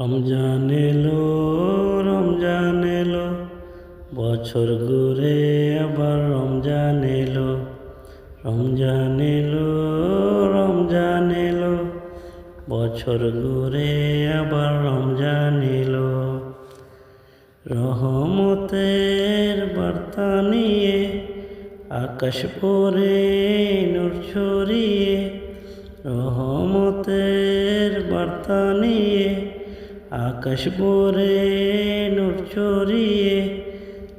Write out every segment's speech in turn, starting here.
রমজান এলো রমজান এলো, বছর ঘুরে আবার রমজান এলো। রমজান এলো রমজান এলো, বছর ঘুরে আবার রমজান এলো। রহমতের বার্তা নিয়ে, আকাশ পরে নূর ছড়িয়ে, রহমতের বার্তা নিয়ে আকাশ পরে নূর ছড়িয়ে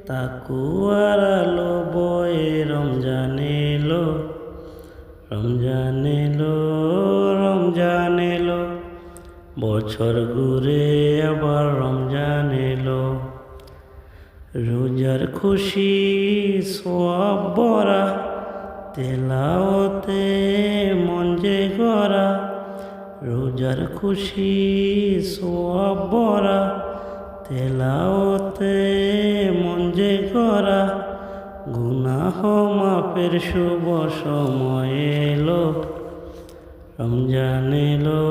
তাকুয়ার আলো বয়ে রমজান এলো রমজান এলো রমজান এলো। বছর ঘুরে আবার রমজান এলো। রোজার খুশি সোয়াব বরা তেলাওতে মন যে গড়া। রোজার খুশি সোয়াব বরা তেলাওতে মন যে গড়া গুনাহ মাপের শুভ সময় এলো। রমজান এলো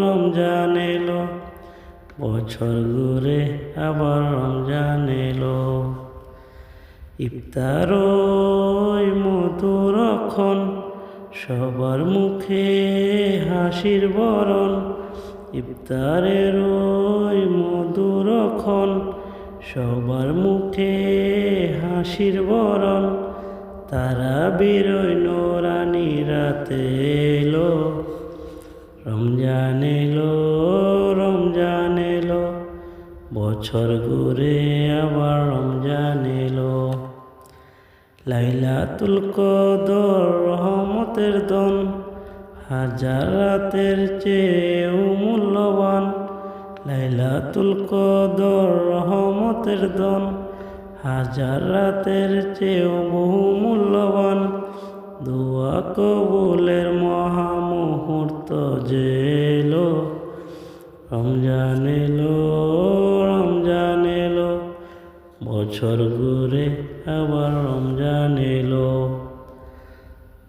রমজান এলো, বছর ঘুরে আবার রমজান এলো। ইফতার মধুরক্ষণ সবার মুখে হাসির বরণ, ইফতারের ওই মধুরক্ষণ সবার মুখে হাসির বরণ তারা বেরোয় নোরানি রাতে এলো, রমজান এলো রমজান এলো, বছর ঘুরে আবার রমজান এলো। লাইলাতুল কদর, রহমতের দন, হাজার রাতের চেয়েও মূল্যবান। লাইলাতুল কদর, রহমতের দন, হাজার রাতের চেয়েও বহু মূল্যবান দোয়া কবুলের মহামুহূর্ত এলো, রমজান এলো বছর ঘুরে আবার রমজান এলো।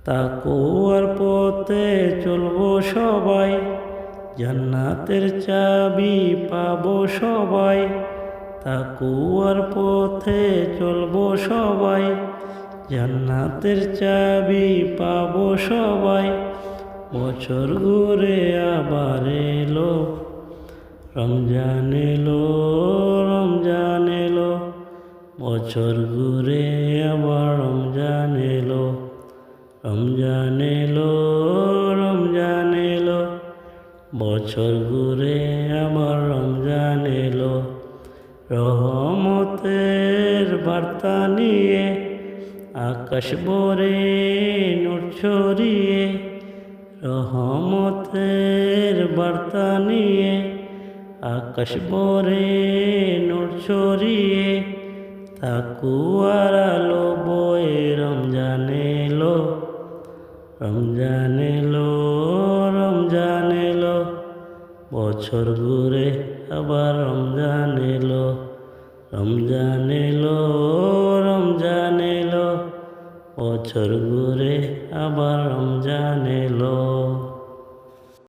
তাকুয়ার পথে চলবো সবাই, জান্নাতের চাবি পাবো সবাই। তাকুয়ার পথে চলবো সবাই, জান্নাতের চাবি পাবো সবাই। বছর ঘুরে আবার এলো, রমজান এলো। বছর ঘুরে আবার রমজান এলো রমজান এলো রমজান এলো। বছর ঘুরে আবার রমজান এলো, রহমতের বার্তা নিয়ে, আকাশ ভরে নোট ছড়িয়ে, রহমতের বার্তা নিয়ে, আকাশ ভরে নোট ছড়িয়ে তাকুয়ার আলো বয়ে রমজান এলো রমজান এলো রমজান এলো। বছর ঘুরে আবার রমজান এলো রমজান এলো রমজান এলো। বছর ঘুরে আবার রমজান এলো।